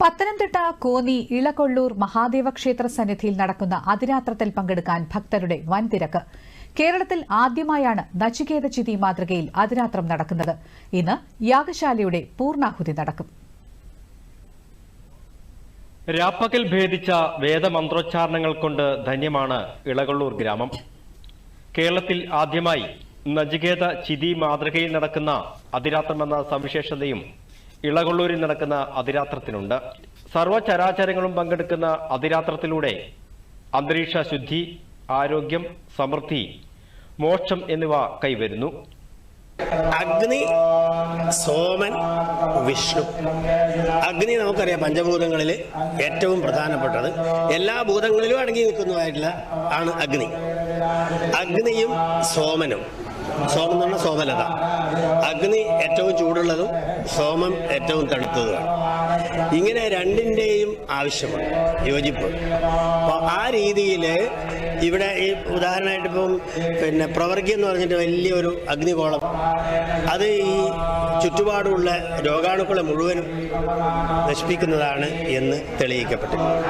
പത്തനംതിട്ട കോന്നി ഇളകൊള്ളൂർ മഹാദേവ ക്ഷേത്ര സന്നിധിയിൽ നടക്കുന്ന അതിരാത്രത്തിൽ പങ്കെടുക്കാൻ ഭക്തരുടെ വൻ തിരക്ക് കേരളത്തിൽ ആദ്യമായാണ് നചികേത ചിതി മാതൃകയിൽ അതിരാത്രം നടക്കുന്നത്. ഇന്ന് യാഗശാലയുടെ പൂർണാഹുതി നടക്കും. രാപ്പകൽ ഭേദിച്ച വേദമന്ത്രോച്ചാരണങ്ങൾ കൊണ്ട് ധന്യമാണ് ഇളകൊള്ളൂർ ഗ്രാമം. കേരളത്തിൽ ആദ്യമായി നജികേത ചിതി മാതൃകയിൽ നടക്കുന്ന അതിരാത്രമെന്ന സവിശേഷതയും ഇളകൊള്ളൂരിൽ നടക്കുന്ന അതിരാത്രത്തിനുണ്ട്. സർവചരാചരങ്ങളും പങ്കെടുക്കുന്ന അതിരാത്രത്തിലൂടെ അന്തരീക്ഷ ശുദ്ധി ആരോഗ്യം സമൃദ്ധി മോക്ഷം എന്നിവ കൈവരുന്നു. അഗ്നി സോമൻ വിഷ്ണു. അഗ്നി നമുക്കറിയാം പഞ്ചഭൂതങ്ങളിൽ ഏറ്റവും പ്രധാനപ്പെട്ടത്. എല്ലാ ഭൂതങ്ങളിലും അടങ്ങി നിൽക്കുന്നതായിട്ടുള്ള ആണ് അഗ്നി. അഗ്നിയും സോമനും. സോമം എന്ന് പറഞ്ഞാൽ സോമലത. അഗ്നി ഏറ്റവും ചൂടുള്ളതും സോമം ഏറ്റവും തണുത്തതുമാണ്. ഇങ്ങനെ രണ്ടിന്റെയും ആവശ്യമാണ് യോജിപ്പ്. അപ്പോൾ ആ രീതിയിൽ ഇവിടെ ഈ ഉദാഹരണമായിട്ട് ഇപ്പം പിന്നെ പ്രവർഗി എന്ന് പറഞ്ഞിട്ട് വലിയൊരു അഗ്നികോളം അത് ഈ ചുറ്റുപാടുമുള്ള രോഗാണുക്കളെ മുഴുവനും നശിപ്പിക്കുന്നതാണ് എന്ന് തെളിയിക്കപ്പെട്ടിട്ടുണ്ട്.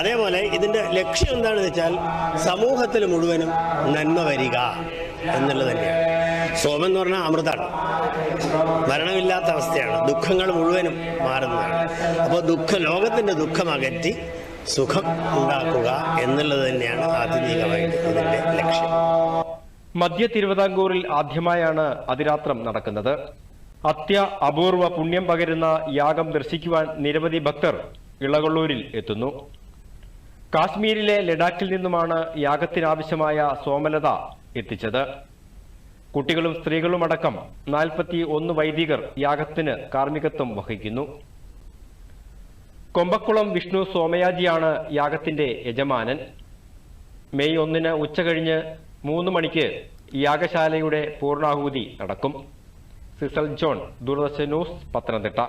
അതേപോലെ ഇതിന്റെ ലക്ഷ്യം എന്താണെന്ന് വെച്ചാൽ സമൂഹത്തിൽ മുഴുവനും നന്മ വരിക. എന്നുള്ളത് തന്നെയാണ്. സോമം എന്ന് പറഞ്ഞാൽ അമൃതാണ്. മരണമില്ലാത്ത അവസ്ഥയാണ്. ദുഃഖങ്ങൾ മുഴുവനും മാറുന്നതാണ്. അപ്പോൾ ദുഃഖ ലോകത്തിന്റെ ദുഃഖം അകറ്റി സുഖം ഉണ്ടാക്കുക എന്നുള്ളത് തന്നെയാണ് ആധുനികമായിട്ട് ഇതിന്റെ ലക്ഷ്യം. മധ്യ തിരുവിതാംകൂറിൽ ആദ്യമായാണ് അതിരാത്രം നടക്കുന്നത്. അത്യ അപൂർവ പുണ്യം പകരുന്ന യാഗം ദർശിക്കുവാൻ നിരവധി ഭക്തർ ഇളകൊള്ളൂരിൽ എത്തുന്നു. കാശ്മീരിലെ ലഡാക്കിൽ നിന്നുമാണ് യാഗത്തിനാവശ്യമായ സോമലത എത്തിച്ചത്. കുട്ടികളും സ്ത്രീകളുമടക്കം നാൽപ്പത്തി ഒന്ന് വൈദികർ യാഗത്തിന് കാർമ്മികത്വം വഹിക്കുന്നു. കൊമ്പക്കുളം വിഷ്ണു സോമയാജിയാണ് യാഗത്തിന്റെ യജമാനൻ. മെയ് ഒന്നിന് ഉച്ചകഴിഞ്ഞ് മൂന്ന് മണിക്ക് യാഗശാലയുടെ പൂർണാഹൂതി നടക്കും. സിസൽ ജോൺ ദൂരദർശൻ ന്യൂസ് പത്തനംതിട്ട.